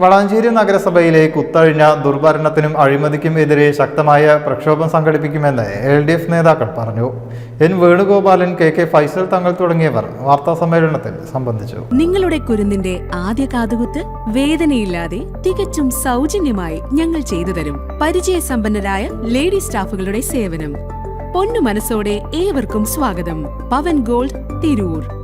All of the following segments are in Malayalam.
വളാഞ്ചേരി നഗരസഭയിലെ കുത്തഴിഞ്ഞ ദുർഭരണത്തിനും അഴിമതിക്കും എതിരെ ശക്തമായ പ്രക്ഷോഭം സംഘടിപ്പിക്കുമെന്ന് എൽ ഡി എഫ് നേതാക്കൾ പറഞ്ഞു. N Venugopalan K K Faisal Thangal തുടങ്ങിയവർ വാർത്താ സമ്മേളനത്തിൽ സംബന്ധിച്ചു. നിങ്ങളുടെ കുരുന്നിന്റെ ആദ്യ കാതുകുത്ത് വേദനയില്ലാതെ തികച്ചും സൗജന്യമായി ഞങ്ങൾ ചെയ്തു തരും. പരിചയസമ്പന്നരായ ലേഡി സ്റ്റാഫുകളുടെ സേവനം. പൊന്നു മനസ്സോടെ ഏവർക്കും സ്വാഗതം. പവൻ ഗോൾഡ് തിരൂർ.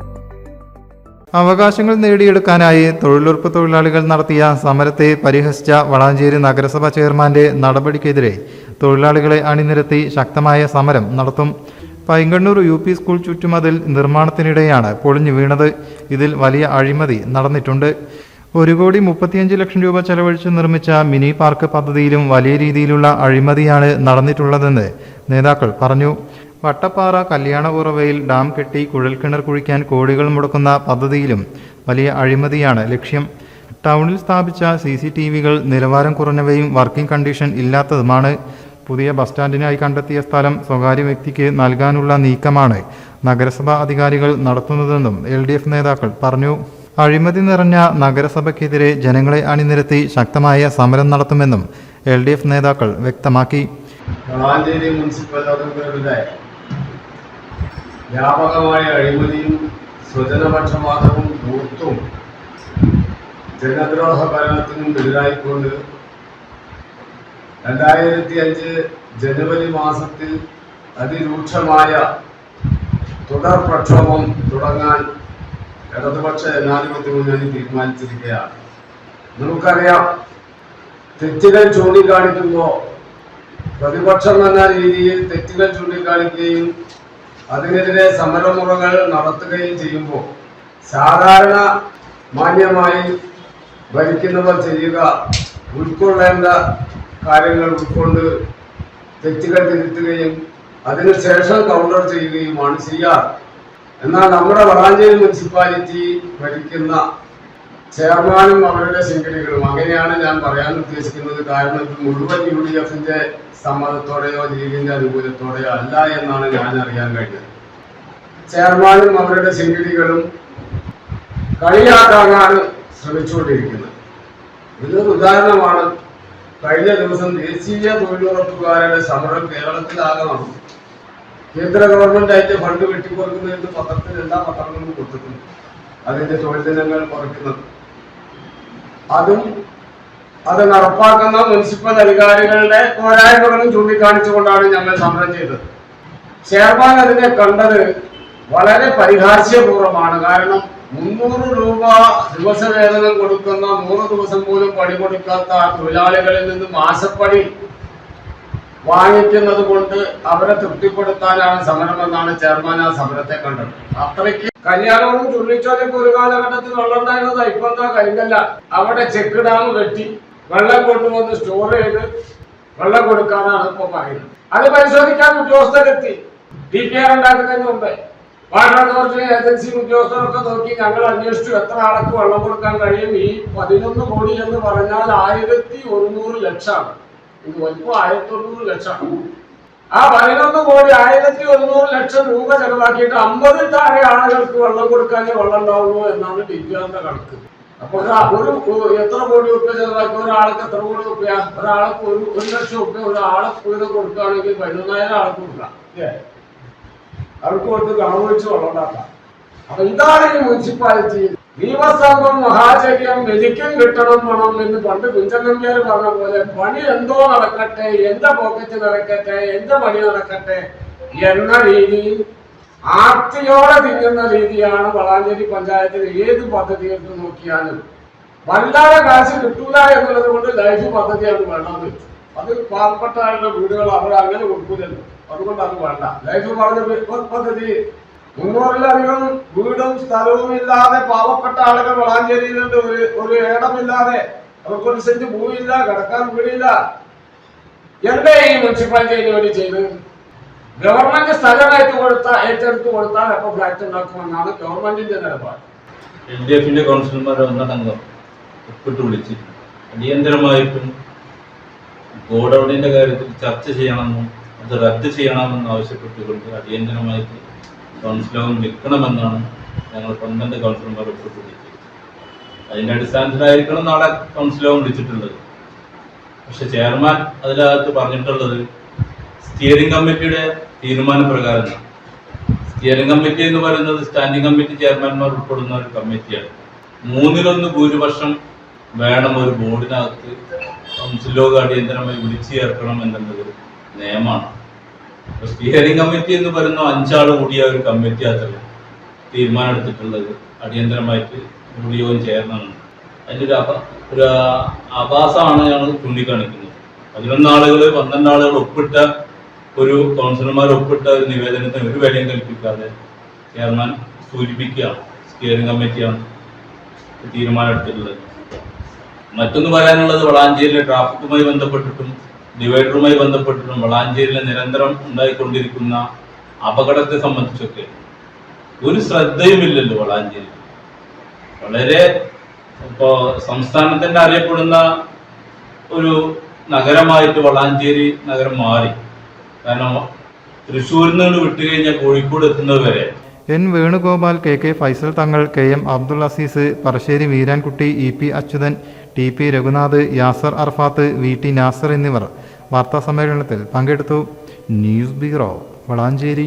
അവകാശങ്ങൾ നേടിയെടുക്കാനായി തൊഴിലുറപ്പ് തൊഴിലാളികൾ നടത്തിയ സമരത്തെ പരിഹസിച്ച വളാഞ്ചേരി നഗരസഭ ചെയർമാന്റെ നടപടിക്കെതിരെ തൊഴിലാളികളെ അണിനിരത്തി ശക്തമായ സമരം നടത്തും. പൈങ്കണ്ണൂർ യു പി സ്കൂൾ ചുറ്റുമതിൽ നിർമ്മാണത്തിനിടെയാണ് പൊളിഞ്ഞു വീണത്. ഇതിൽ വലിയ അഴിമതി നടന്നിട്ടുണ്ട്. ഒരു കോടി മുപ്പത്തിയഞ്ച് ലക്ഷം രൂപ ചെലവഴിച്ച് നിർമ്മിച്ച മിനി പാർക്ക് പദ്ധതിയിലും വലിയ രീതിയിലുള്ള അഴിമതിയാണ് നടന്നിട്ടുള്ളതെന്ന് നേതാക്കൾ പറഞ്ഞു. വട്ടപ്പാറ കല്യാണപുറവയിൽ ഡാം കെട്ടി കുഴൽക്കിണർ കുഴിക്കാൻ കോടികൾ മുടക്കുന്ന പദ്ധതിയിലും വലിയ അഴിമതിയാണ് ലക്ഷ്യം. ടൗണിൽ സ്ഥാപിച്ച സി സി ടി വികൾ നിലവാരം കുറഞ്ഞവയും വർക്കിംഗ് കണ്ടീഷൻ ഇല്ലാത്തതുമാണ്. പുതിയ ബസ് സ്റ്റാൻഡിനായി കണ്ടെത്തിയ സ്ഥലം സ്വകാര്യ വ്യക്തിക്ക് നൽകാനുള്ള നീക്കമാണ് നഗരസഭാ അധികാരികൾ നടത്തുന്നതെന്നും എൽ ഡി എഫ് നേതാക്കൾ പറഞ്ഞു. അഴിമതി നിറഞ്ഞ നഗരസഭയ്ക്കെതിരെ ജനങ്ങളെ അണിനിരത്തി ശക്തമായ സമരം നടത്തുമെന്നും എൽ ഡി എഫ് നേതാക്കൾ വ്യക്തമാക്കി. മുനിസിപ്പൽ വ്യാപകമായ അഴിമതിയും സ്വജനപക്ഷപാതവും ധൂർത്തും ജനദ്രോഹ ഭരണത്തിനും എതിരായിക്കൊണ്ട് രണ്ടായിരത്തി അഞ്ച് ജനുവരി മാസത്തിൽ അതിരൂക്ഷമായ തുടർ പ്രക്ഷോഭം തുടങ്ങാൻ ഇടതുപക്ഷ ജനാധിപത്യ മുന്നണി തീരുമാനിച്ചിരിക്കുകയാണ്. നമുക്കറിയാം തെറ്റുകൾ ചൂണ്ടിക്കാണിക്കുമ്പോൾ പ്രതിപക്ഷം എന്ന രീതിയിൽ തെറ്റുകൾ ചൂണ്ടിക്കാണിക്കുകയും അതിനെതിരെ സമരമുറകൾ നടത്തുകയും ചെയ്യുമ്പോൾ സാധാരണ മാന്യമായി ഭരിക്കുന്നവർ ചെയ്യുക ഉൾക്കൊള്ളേണ്ട കാര്യങ്ങൾ ഉൾക്കൊണ്ട് തെറ്റുകൾ തിരുത്തുകയും അതിനുശേഷം കൗണ്ടർ ചെയ്യുകയുമാണ് ചെയ്യാറ്. എന്നാൽ നമ്മുടെ വളാഞ്ചേരി മുനിസിപ്പാലിറ്റി ഭരിക്കുന്ന ചെയർമാനും അവരുടെ ശൃംഖലകളും. അങ്ങനെയാണ് ഞാൻ പറയാൻ ഉദ്ദേശിക്കുന്നത്. കാരണം ഇത് മുഴുവൻ യു ഡി എഫിന്റെ സമ്മതത്തോടെയോ ലീഗിന്റെ അനുകൂലത്തോടെയോ അല്ല എന്നാണ് ഞാൻ അറിയാൻ കഴിഞ്ഞത്. ചെയർമാനും അവരുടെ ശൃംഖലകളും കളിയാക്കാനാണ് ശ്രമിച്ചുകൊണ്ടിരിക്കുന്നത്. ഇതൊരു ഉദാഹരണമാണ് കഴിഞ്ഞ ദിവസം ദേശീയ തൊഴിലുറപ്പുകാരുടെ സമരം കേരളത്തിലാകെ നടന്നു കേന്ദ്ര ഗവൺമെന്റ് അതിന്റെ ഫണ്ട് വെട്ടിക്കൊടുക്കുന്നതിന്റെ പത്രത്തിൽ എല്ലാ പത്രങ്ങളും കൊടുത്തിട്ടുണ്ട്. അതിന്റെ തൊഴിൽ ദിനങ്ങൾ കുറയ്ക്കുന്നത് അതും അത് നടപ്പാക്കുന്ന മുനിസിപ്പൽ അധികാരികളുടെ പോരായ്മകളും ചൂണ്ടിക്കാണിച്ചുകൊണ്ടാണ് ഞങ്ങൾ സമരം ചെയ്തത്. ചെയർമാൻ അതിനെ കണ്ടത് വളരെ പരിഹാസ്യപൂർവമാണ് കാരണം മുന്നൂറ് രൂപ ദിവസവേതനം കൊടുക്കുന്ന നൂറ് ദിവസം പോലും പണി കൊടുക്കാത്ത തൊഴിലാളികളിൽ നിന്ന് മാസപ്പടി വാങ്ങിക്കുന്നത് കൊണ്ട് അവരെ തൃപ്തിപ്പെടുത്താനാണ് സമരം എന്നാണ് ചെയർമാൻ ആ സമരത്തെ കണ്ടത്. അത്രയ്ക്ക് കല്യാണവും ചുള്ളിച്ചോലൊക്കെ ഒരു കാലഘട്ടത്തിൽ വെള്ളം ഉണ്ടായിരുന്നത് ഇപ്പൊ എന്താ കരിങ്കല്ല അവിടെ ചെക്ക് ഡാം കെട്ടി വെള്ളം കൊണ്ടുവന്ന് സ്റ്റോർ ചെയ്ത് വെള്ളം കൊടുക്കാനാണ് ഇപ്പൊ പറയുന്നത്. അത് പരിശോധിക്കാൻ ഉദ്യോഗസ്ഥരെത്തി. ഡി പി ആർ ഉണ്ടാക്കുന്നതിന് മുമ്പേ വാട്ടർ അതോറിറ്റി ഏജൻസി ഉദ്യോഗസ്ഥരൊക്കെ നോക്കി ഞങ്ങൾ അന്വേഷിച്ചു എത്ര ആൾക്ക് വെള്ളം കൊടുക്കാൻ കഴിയും. ഈ പതിനൊന്ന് കോടി എന്ന് പറഞ്ഞാൽ ആയിരത്തി ഒരുന്നൂറ് ലക്ഷമാണ്. ഇത് വലിപ്പം ആയിരത്തി ഒരുന്നൂറ് ലക്ഷമാണ് ആ പതിനൊന്ന് കോടി ആയിരത്തി ഒരുന്നൂറ് ലക്ഷം രൂപ ചെലവാക്കിയിട്ട് അമ്പതിൽ താഴെ ആളുകൾക്ക് വെള്ളം കൊടുക്കാനേ വെള്ളം ഉണ്ടാവുള്ളൂ എന്നാണ് ഡിഗ്രിയുടെ കണക്ക്. അപ്പൊ ഒരു എത്ര കോടി റുപ്യ ചെലവാക്കി? ഒരാൾക്ക് എത്ര കോടി റുപ്യ ഒരാൾക്ക് ഒരു ഒരു ലക്ഷം റുപ്യ ഒരാളെ വീതം കൊടുക്കുകയാണെങ്കിൽ പതിനൊന്നായിരം ആൾക്ക് കൊടുക്കാം? അവർക്ക് കൊടുത്ത് കണവൊഴിച്ച് വെള്ളം ഉണ്ടാക്കാം. അപ്പൊ ഇതാണ് ഈ മുനിസിപ്പാലിറ്റി നിയമസംഘം മഹാചര്യം എനിക്കും കിട്ടണം വേണം എന്ന് പണ്ട് കുഞ്ചനമ്പ്യാർ പറഞ്ഞ പോലെ പണി എന്തോ നടക്കട്ടെ എന്റെ പോക്കറ്റ് നടക്കട്ടെ എന്റെ പണി നടക്കട്ടെ എന്ന രീതിയിൽ ആർത്തിയോടെ തിന്നുന്ന രീതിയാണ് വളാഞ്ചേരി പഞ്ചായത്തിൽ ഏത് പദ്ധതി നോക്കിയാലും. വല്ലാതെ കാശ് കിട്ടൂല എന്നുള്ളത് കൊണ്ട് ലൈഫ് പദ്ധതിയാണ് വേണ്ടത്. അത് പാവപ്പെട്ട വീടുകൾ അവർ അങ്ങനെ കൊടുക്കൂലല്ലോ. അതുകൊണ്ട് അത് വേണ്ട. ലൈഫ് പറഞ്ഞ പദ്ധതി മുന്നൂറിലധികം വീടും സ്ഥലവും ഇല്ലാതെ പാവപ്പെട്ട ആളുകൾ വളാഞ്ചേരിയിലുണ്ട് ഒരു ഒരു ഇടമില്ലാതെ അവർക്കൊരു സെന്റ് ഭൂമിയില്ല കിടക്കാൻ വീടില്ല. എന്താ ഈ മുനിസിപ്പാലിറ്റി വേണ്ടി ചെയ്ത്? ഗവൺമെന്റ് സ്ഥലം ഏറ്റു കൊടുത്ത ഏറ്റെടുത്ത് കൊടുത്താൽ എപ്പോ ഫ്ലാറ്റ് ഉണ്ടാക്കുമെന്നാണ് ഗവൺമെന്റിന്റെ നിലപാട്. എൽ ഡി എഫിന്റെ കൗൺസിലർമാരെ ഒന്നടങ്കം ഒപ്പിട്ട് വിളിച്ച് അടിയന്തരമായിട്ടും ഗോഡൌണിന്റെ കാര്യത്തിൽ ചർച്ച ചെയ്യണമെന്നും അത് റദ്ദ് ചെയ്യണമെന്നും ആവശ്യപ്പെട്ടുകൊണ്ട് അടിയന്തരമായിട്ട് കൗൺസിലകം നിൽക്കണമെന്നാണ് ഞങ്ങൾ പന്ത്രണ്ട് കൗൺസിലർമാർ ഒപ്പിട്ടിരിക്കുന്നത് അതിന്റെ അടിസ്ഥാനത്തിലായിരിക്കണം നാളെ കൗൺസിലോ വിളിച്ചിട്ടുള്ളത്. പക്ഷെ ചെയർമാൻ അതിനകത്ത് പറഞ്ഞിട്ടുള്ളത് സ്റ്റിയറിംഗ് കമ്മിറ്റിയുടെ തീരുമാനപ്രകാരം സ്റ്റിയറിംഗ് കമ്മിറ്റി എന്ന് പറയുന്നത് സ്റ്റാൻഡിംഗ് കമ്മിറ്റി ചെയർമാൻമാർ ഉൾപ്പെടുന്ന ഒരു കമ്മിറ്റിയാണ് മൂന്നിലൊന്ന് ഭൂരിപക്ഷം വേണം ഒരു ബോർഡിനകത്ത് കൗൺസിലോ അടിയന്തരമായി വിളിച്ചു ചേർക്കണം എന്നുള്ളത് നിയമമാണ്. സ്റ്റിയറിംഗ് കമ്മിറ്റി എന്ന് പറയുന്ന അഞ്ചാൾ കൂടിയ ഒരു കമ്മിറ്റി അത്രയും തീരുമാനം എടുത്തിട്ടുള്ളത് അടിയന്തരമായിട്ട് ഉപയോഗം ചേരണമെന്ന്. അതിന്റെ ഒരു അപ ഒരു അപാസമാണ് ഞങ്ങൾ ചൂണ്ടിക്കാണിക്കുന്നത്. പതിനൊന്ന് ആളുകൾ പന്ത്രണ്ട് ആളുകൾ ഒപ്പിട്ട ഒരു കൗൺസിലർമാർ ഒപ്പിട്ട ഒരു നിവേദനത്തിന് ഒരു വിലയും കൽപ്പിക്കാതെ ചെയർമാൻ സൂചിപ്പിക്കുകയാണ്. സ്റ്റിയറിംഗ് കമ്മിറ്റിയാണ് തീരുമാനം എടുത്തിട്ടുള്ളത് മറ്റൊന്ന് പറയാനുള്ളത് വളാഞ്ചേരിയിലെ ട്രാഫിക്കുമായി ബന്ധപ്പെട്ടിട്ടും ഡിവൈഡറുമായി ബന്ധപ്പെട്ടിട്ടും വളാഞ്ചേരിയിലെ നിരന്തരം ഉണ്ടായിക്കൊണ്ടിരിക്കുന്ന അപകടത്തെ സംബന്ധിച്ചൊക്കെ ഒരു ശ്രദ്ധയുമില്ലല്ലോ വളാഞ്ചേരി. വളരെ ഇപ്പോ സംസ്ഥാനത്തിന്റെ അറിയപ്പെടുന്ന ഒരു നഗരമായിട്ട് വളാഞ്ചേരി നഗരം മാറി. കാരണം തൃശ്ശൂരിൽ നിന്ന് വിട്ടുകഴിഞ്ഞാൽ കോഴിക്കോട് എത്തുന്നത് വരെ. N Venugopal K K Faisal Thangal K M Abdul Azeez Parassery Veerankutty E P Achuthan T P Raghunath Yasar Arafath V T Nasar എന്നിവർ വാർത്താസമ്മേളനത്തിൽ പങ്കെടുത്തു ന്യൂസ് ബ്യൂറോ വളാഞ്ചേരി